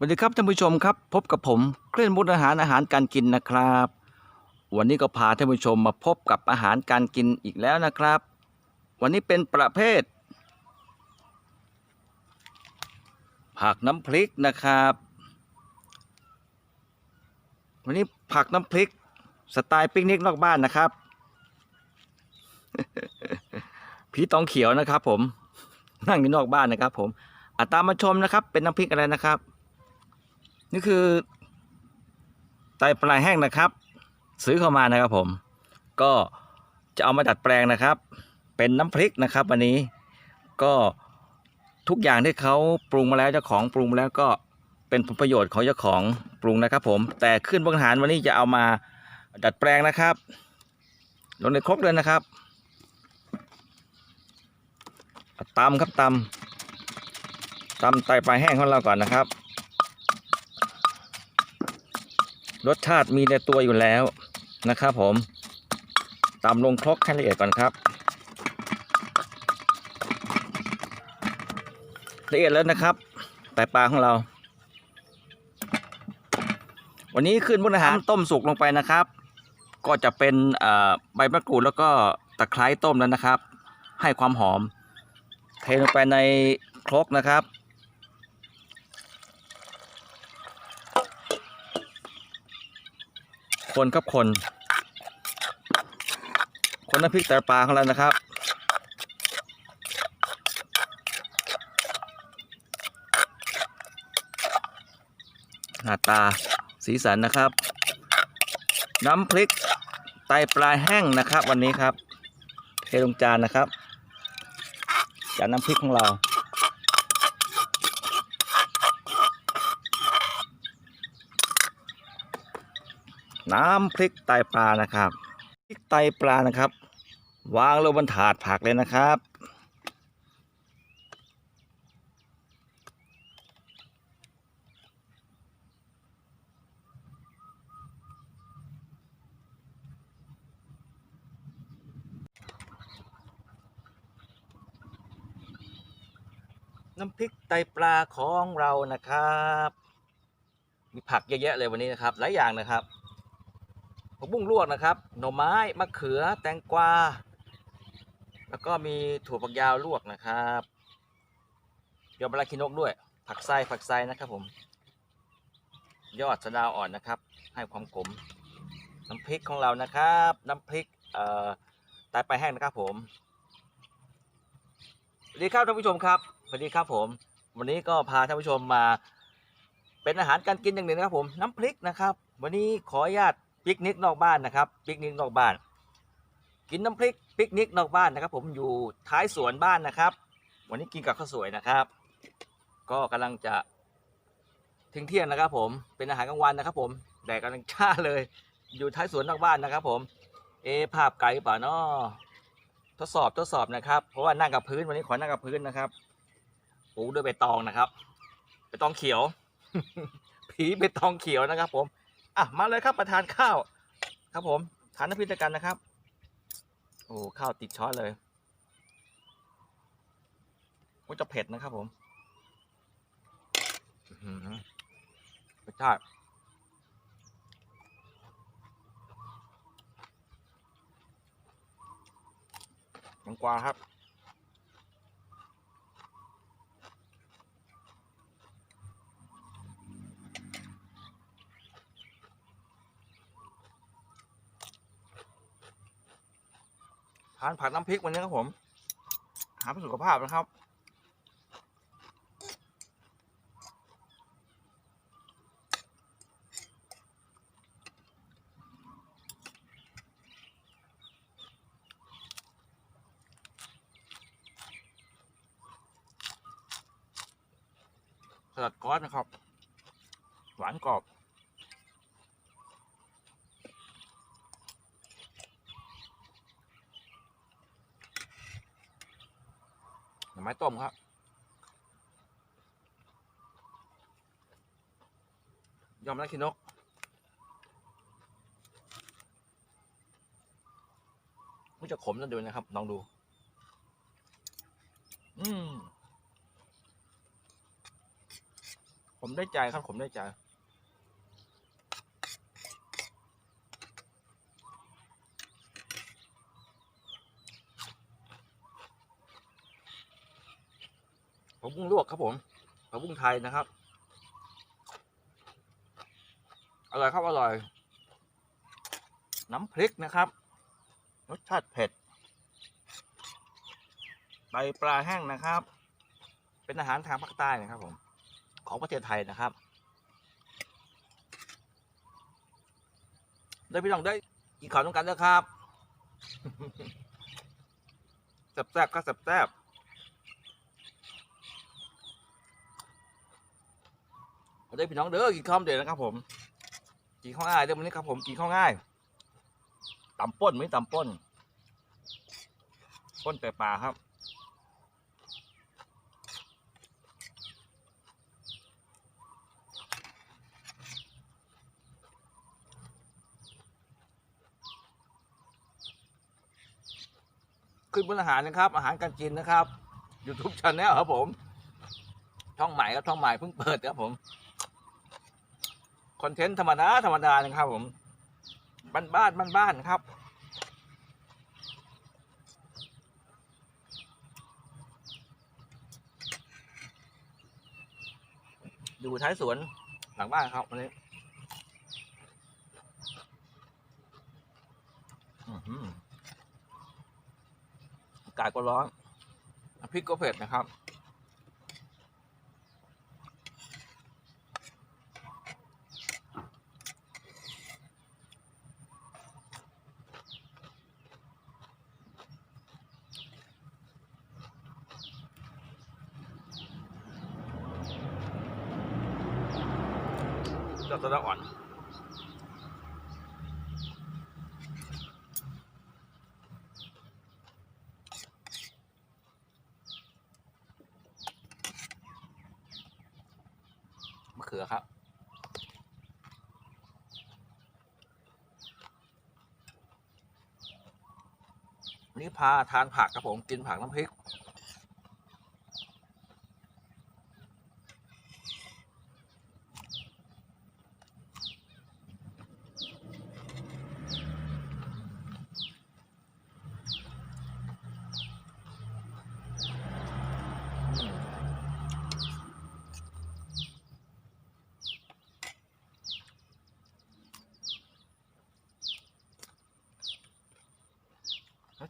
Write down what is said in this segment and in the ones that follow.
สวัสดีครับท่านผู้ชมครับ พบกับผมเคลื่อนมุดอาหารอาหารการกินนะครับ วันนี้ก็พาท่านผู้ชมมาพบกับอาหารการกินอีกแล้วนะครับ วันนี้เป็นประเภท ผักน้ำพริกนะครับ วันนี้ผักน้ำพริก สไตล์ปิกนิกนอกบ้านนะครับผีตองเขียวนะครับ ผมนั่งอยู่นอกบ้านนะครับ ผมอาตามมาชมนะครับ เป็นน้ำพริกอะไรนะครับ นี่คือ ไตปลายแห้งนะครับ ซื้อเข้ามานะครับผม ก็จะเอามาดัดแปลงนะครับ เป็นน้ำพริกนะครับวันนี้ก็ทุกอย่างที่เขาปรุงมาแล้วเจ้าของปรุงมาแล้วก็เป็นผลประโยชน์ของเจ้าของปรุงนะครับ ผม แต่ขึ้นบนอาหารวันนี้จะเอามาดัดแปลงนะครับ ลงในครกเลยนะครับตำครับตำตำไตปลายแห้งของเราก่อนนะครับ รสชาติมีในตัวอยู่แล้วนะครับผมตำลงครกให้ละเอียดก่อนครับละเอียดแล้วนะครับแต่ปลาของเรา วันนี้ขึ้นบนอาหารต้มสุกลงไปนะครับ ก็จะเป็นเอ่อใบมะกรูดแล้วก็ตะไคร้ต้มแล้วนะครับ ให้ความหอม เทลงไปในครกนะครับ คนครับคน คนน้ำพริกแต่ปลาของเรานะครับ หน้าตาสีสันนะครับ น้ำพริกไตปลาแห้งนะครับ วันนี้ครับเทลงจานนะครับจานน้ำพริกของเรา น้ำพริกไตปลานะครับพริกไตปลานะครับ วางลงบนถาดผักเลยนะครับ น้ำพริกไตปลาของเรานะครับ มีผักเยอะแยะเลยวันนี้นะครับ หลายอย่างนะครับ ผักบุ้งลวกนะครับ หน่อไม้มะเขือแตงกวา แล้วก็มีถั่วฝักยาวลวกนะครับเดี๋ยวบลาคินกด้วย ผักไส้ผักไส้นะครับผม ยอดสะดาวอ่อนนะครับ ให้ความขมน้ำพริกของเรานะครับ น้ำพริกเอ่อไปลาแห้งนะครับผมสวัสดีครับท่านผู้ชมครับสวัสดีครับผม วันนี้ก็พาท่านผู้ชมมา เป็นอาหารการกินอย่างหนึ่งนะครับผม น้ำพริกนะครับ วันนี้ขออนุญาต ปิกนิกนอกบ้านนะครับปิกนิกนอกบ้าน กินน้ำพริกปิกนิกนอกบ้านนะครับ ผมอยู่ท้ายสวนบ้านนะครับ วันนี้กินกับข้าวสวยนะครับ ก็กำลังจะทิ้งเที่ยงนะครับ ผมเป็นอาหารกลางวันนะครับ ผมแดดกำลังช้าเลย อยู่ท้ายสวนนอกบ้านนะครับ ผม เอภาพไกลป่าเนาะทดสอบทดสอบนะครับ เพราะว่านั่งกับพื้นวันนี้ขอนั่งกับพื้นนะครับปูด้วยใบตองนะครับใบตองเขียว ผีใบตองเขียวนะครับ ผม อะมาเลยครับประทานข้าว ครับผมทานน้ำพริกกันนะครับ โอ้ข้าวติดช้อนเลยมันจะเผ็ดนะครับผมอื้อหือรสชาติแตงกวาครับานผัดน้ำพริกวันนี้ครับผม หาเพื่อสุขภาพนะครับ สลัดก้อนนะครับ หวานกรอบ น่อไม้ต้มครับ ยอมแล้วคินก มันจะขมนั่นดูนะครับ ลองดู อืมขมผมได้ใจครับผมได้ใจ ผักบุ้งลวกครับผมผักบุ้งไทยนะครับ อร่อยครับอร่อย น้ำพริกนะครับ รสชาติเผ็ดไตปลาแห้งนะครับ เป็นอาหารทางภาคใต้นะครับผม ของประเทศไทยนะครับได้พี่น้องได้กินข้าวต้องกันแล้วครับแซ่บๆก็แซ่บๆ ได้พี่น้องเด้อกินข้าวเด็ดนะครับ ผมกินข้าวง่ายเดี๋ยววันนี้ครับ ผมกินข้าวง่ายตำป้นไม่ตำป้นป้นแต่ปลาครับขึ้นบนอาหารนะครับ อาหารการกินนะครับ YouTube Channel ครับผม ช่องใหม่ครับช่องใหม่เพิ่งเปิดครับผม คอนเทนต์ธรรมดาธรรมดานะครับผมบ้านบ้านบ้านบ้านครับดูท้ายสวนหลังบ้านครับวันนี้อากาศก็ร้อนพริกก็เผ็ดนะครับ เจ้าตะละอ่อนมะเขือครับวันนี้พาทานผักครับผมกินผักน้ำพริก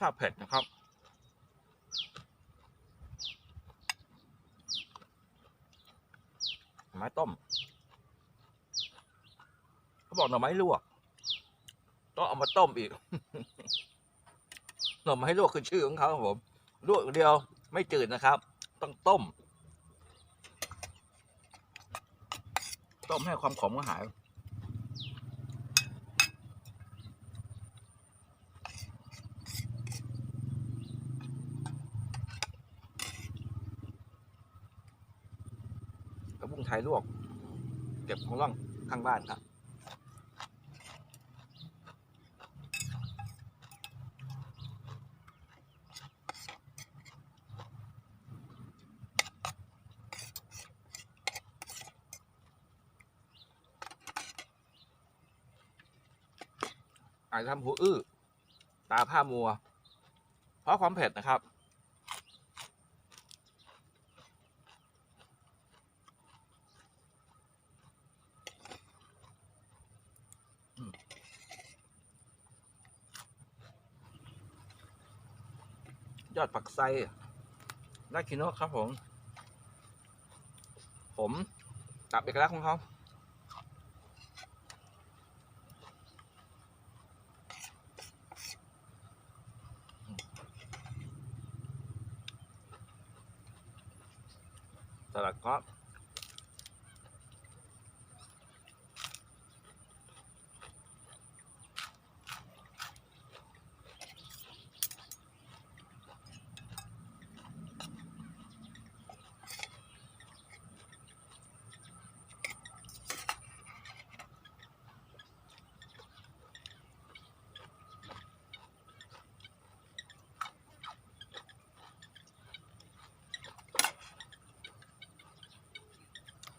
ชาติเผ็ดนะครับหน่อไม้ต้ม เขาบอกหน่อไม้ลวกต้องเอามาต้มอีก หน่อไม้ลวกคือชื่อของเขาครับผม ลวกเดียวไม่จืดนะครับ ต้องต้ม ต้มให้ความขมก็หาย กระบุ้งไทยลวก เก็บของร่องข้างบ้านครับอาจจะทำหูอื้อ ตาผ้ามัว เพราะความเผ็ดนะครับ ยอดผักไซราคิโนะครับผม ผมตับเอกลักษณ์ของเขาสลัดก็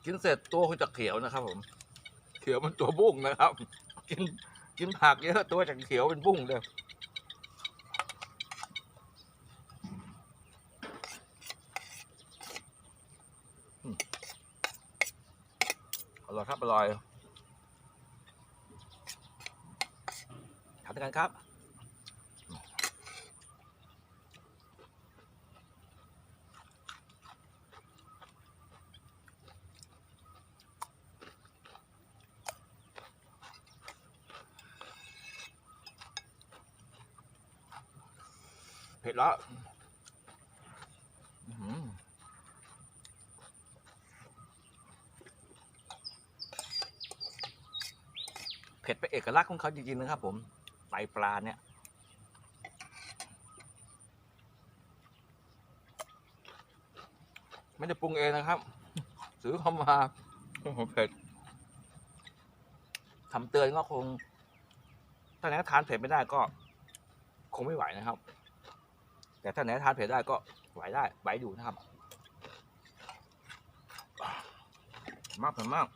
กินเสร็จตัวคงจะเขียวนะครับ ผม เขียวมันตัวบุ้งนะครับ กินกินผักเยอะตัวจะเขียวเป็นบุ้งเลยอืมอร่อยครับอร่อยทำด้วยกันครับ ผ็ดแล้วเผ็ดเป็นเอกลักษณ์ของเขาจริงๆนะครับผมไตปลาเนี่ยไม่ได้ปรุงเองนะครับ ซื้อเข้ามาโอ้โหเผ็ดทำเตือนก็คง ถ้าไหนทานเผ็ดไม่ได้ก็ คงไม่ไหวนะครับ แต่ถ้าไหนทานเผ็ดได้ก็ไหวได้ไหวอยู่นะครับมากเผ็ดมาก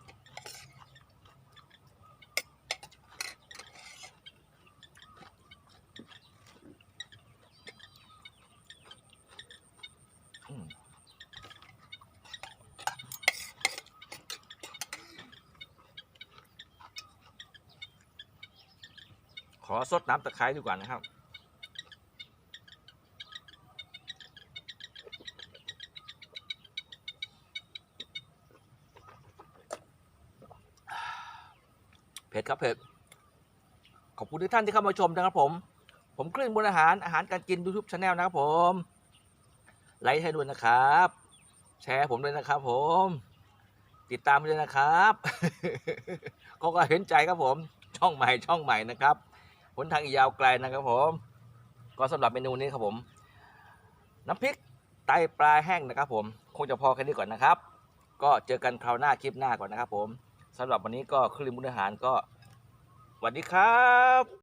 ขอซดน้ำตะไคร้ดีกว่านะครับ ครับเผ็ดขอบคุณทุกท่านที่เข้ามาชมนะครับผม ผมคลื่นบนอาหารอาหารการกิน YouTube Channel นะครับผม ไลค์ให้ด้วยนะครับ แชร์ผมด้วยนะครับผม ติดตามด้วยนะครับเขาก็เห็นใจครับผม ช่องใหม่ช่องใหม่นะครับหนทางอีกยาวไกลนะครับผม ก็สำหรับเมนูนี้ครับผม น้ำพริกไตปลาแห้งนะครับ ผม คงจะพอแค่นี้ก่อนนะครับ ก็เจอกันคราวหน้าคลิปหน้าก่อนนะครับ ผมสำหรับวันนี้ก็คลื่นบุญอาหารก็ วัสดีครับ